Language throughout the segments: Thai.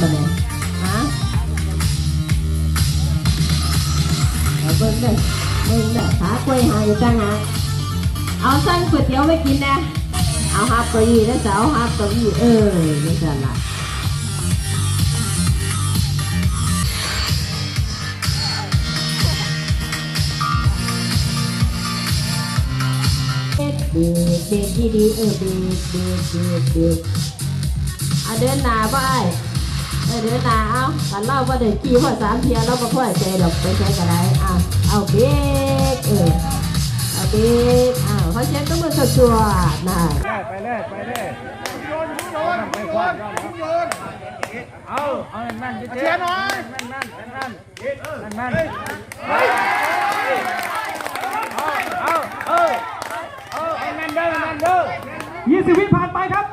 บ่เนี่ยฮะเอาเบิ่งเด้อเบิ่งเด้อขากล้วยหายจังหะเอาสั่งก๋วยเตี๋ยวไปกินนะเอาฮับเก้าอี้นะสาวฮับเก้าอี้เออนี่สั่นล่ะเบรกเบรกดีดีๆเออเบรกเบรกเบรกเบรกเอาเดินหน้าบ่ไอ้ เออเดินหน้าเอากันเล่าว่าเดินขี่พอสามเทียเราก็พ่อใจดอกไปใช้กันได้อะเอาเบกเออเอาเบกอ้าเขาเช็ดต้องมือสจวดนะไปเลยไปเลยไปคว้าเอาเอาแม่นๆเชียร์หน่อยแม่นๆแม่นๆแม่นแม่นๆเอาเอาเอาเอาให้แม่นเด้อแม่นเด้อยี่สิบวิผ่านไปครับ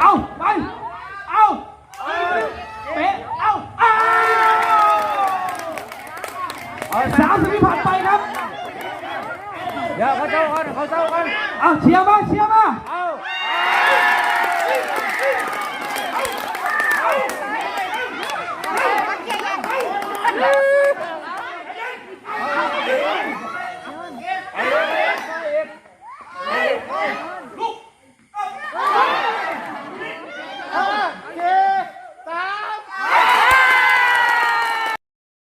เอาไป เอาเป๊ะ เอาเอา เอา สามสิบผ่านไปครับ เดี๋ยวเขาเจ้ากันเขาเจ้ากันเอาเชียร์มาเชียร์มาเอา